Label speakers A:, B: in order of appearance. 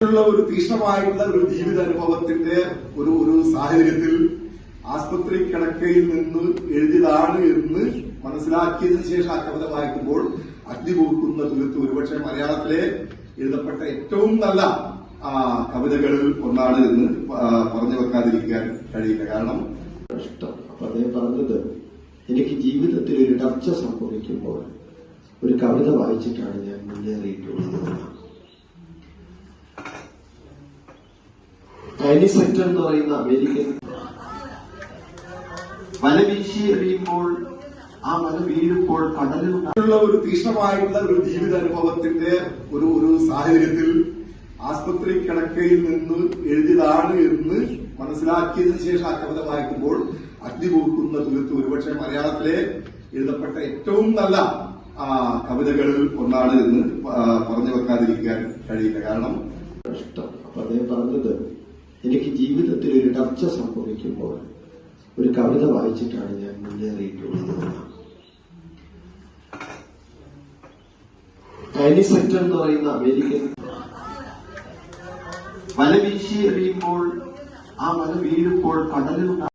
A: ഉള്ള ഒരു തീക്ഷ്ണമായിട്ടുള്ള ഒരു ജീവിതാനുഭവത്തിന്റെ ഒരു ഒരു സാഹചര്യത്തിൽ ആസ്പത്രി കിടക്കയിൽ നിന്ന് എഴുതിയതാണ് എന്ന് മനസ്സിലാക്കിയതിനു ശേഷം ആ കവിത വായിക്കുമ്പോൾ അഗ്നി കൊടുക്കുന്ന തുരുത്ത് ഒരുപക്ഷെ മലയാളത്തിലെ എഴുതപ്പെട്ട ഏറ്റവും നല്ല കവിതകളിൽ ഒന്നാണ് എന്ന് പറഞ്ഞു വെക്കാതിരിക്കാൻ കഴിയില്ല. കാരണം
B: ഇഷ്ടം. അപ്പൊ അദ്ദേഹം പറഞ്ഞത് എനിക്ക് ജീവിതത്തിൽ ഒരു ഇടർച്ച സംഭവിക്കുമ്പോൾ ഒരു കവിത വായിച്ചിട്ടാണ് ഞാൻ മുന്നേറിയിട്ടുള്ളത്. ആനിസെക്ടർ എന്ന് പറയുന്ന അമേരിക്കൻ വല വീശി എറിയുമ്പോൾ ആ വല വീഴുമ്പോൾ
A: കടലിലുള്ള ഒരു തീക്ഷ്ണമായിട്ടുള്ള ഒരു ജീവിതാനുഭവത്തിന്റെ ഒരു ഒരു സാഹചര്യത്തിൽ ആസ്പത്രി കിടക്കയിൽ നിന്ന് എഴുതിയതാണ് എന്ന് മനസ്സിലാക്കിയതിനു ശേഷം ആ കവിത വായിക്കുമ്പോൾ അഗ്നി കൊടുക്കുന്ന തുരുത്ത് ഒരുപക്ഷെ മലയാളത്തിലെ എഴുതപ്പെട്ട ഏറ്റവും നല്ല കവിതകളിൽ ഒന്നാണ് എന്ന് പറഞ്ഞു വെക്കാതിരിക്കാൻ കഴിയില്ല. കാരണം
B: ഇഷ്ടം. അപ്പൊ അദ്ദേഹം പറഞ്ഞത് എനിക്ക് ജീവിതത്തിൽ ഒരു ഇടർച്ച സംഭവിക്കുമ്പോൾ ഒരു കവിത വായിച്ചിട്ടാണ് ഞാൻ മുന്നേറിയിട്ടുള്ളത് ടൈനിസെറ്റർ എന്ന് പറയുന്ന അമേരിക്കൻ വല വീശി എറിയുമ്പോൾ ആ വല വീഴുമ്പോൾ കടലിൽ